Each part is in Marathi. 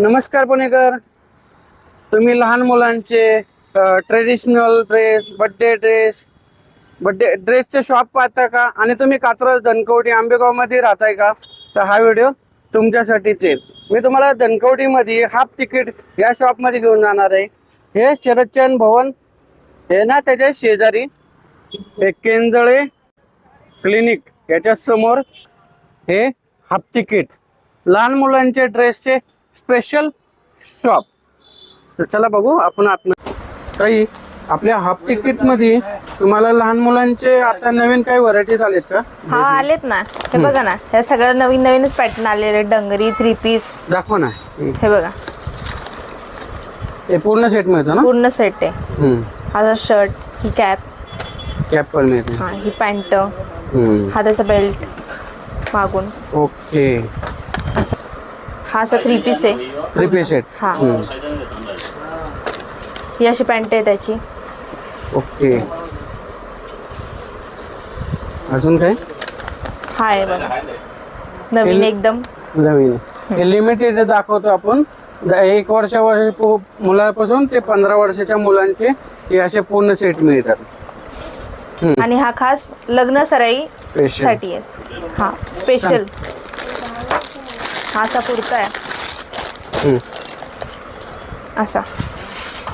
नमस्कार पुणेकर. तुम्ही लहान मुलांचे traditional dress birthday dress birthday ड्रेसचे शॉप पाहता का? आणि तुम्ही कात्रज धनकवटी आंबेगावमध्ये राहताय का? तर हा व्हिडिओ तुमच्यासाठीच आहे मी तुम्हाला धनकवटीमध्ये हाफ तिकीट या शॉपमध्ये घेऊन जाणार आहे. हे शरदचंद भवन हे ना त्याच्या शेजारी हे केंजळे क्लिनिक याच्या समोर हे हाफ तिकीट लहान मुलांचे ड्रेसचे स्पेशल शॉप. तर चला बघू आपण आत ताई आपल्या हाफ तिकीटमध्ये तुम्हाला लहान मुलांचे आता नवीन काही व्हरायटीज आलेत का? हा आलेत ना. हे बघा ना हे सगळं नवीन नवीनच पॅटर्न आलेले डंगरी थ्री पीस दाखवा ना. हे बघा. हे पूर्ण सेट मिळतो ना? पूर्ण सेट आहे. हम्म. हा शर्ट ही कॅप कॅप पण मिळते. हा ही पॅन्ट हम्म. हा त्याचा बेल्ट मागून. ओके असं. हा असा थ्री पीस आहे. थ्री पीस सेट हा. ही अशी पॅन्ट आहे त्याची. ओके. अजून काय? हा आहे बघा. नवीन एकदम. नवीन. हे लिमिटेड दाखवतो आपण. एक वर्षावर मुलापासून ते पंधरा वर्षाच्या मुलांचे हे असे पूर्ण सेट मिळतात. आणि हा खास लग्न सराई साठी आहे. हा स्पेशल हा असा कुर्ता आहे. असा.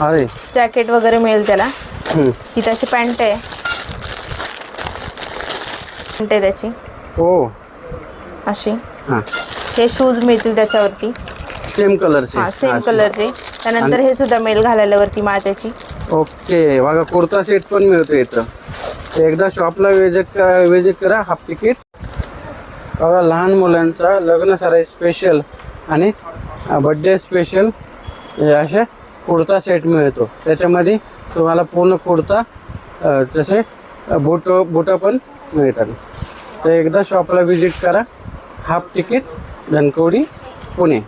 अरे. जॅकेट वगैरे मिळेल त्याला. ही त्याची पॅन्ट आहे. पॅन्ट आहे त्याची. हो. अशी. हा. हे शूज मिळतील त्याच्यावरती. सेम कलरचे हा सेम कलरचे त्यानंतर हे सुद्धा मिळेल घालायला वरती मात्याची ओके. बघा कुर्ता सेट पण मिळतो इथं. एकदा शॉपला विजिट विजिट करा हाफ तिकीट बघा लहान मुलांचा लग्न सराई स्पेशल आणि बड्डे स्पेशल असे कुर्ता सेट मिळतो. त्याच्यामध्ये तुम्हाला पूर्ण कुर्ता जसे तसे बुट बुटं पण मिळतात. तर एकदा शॉपला व्हिजिट करा. Half ticket Dhankawadi Pune.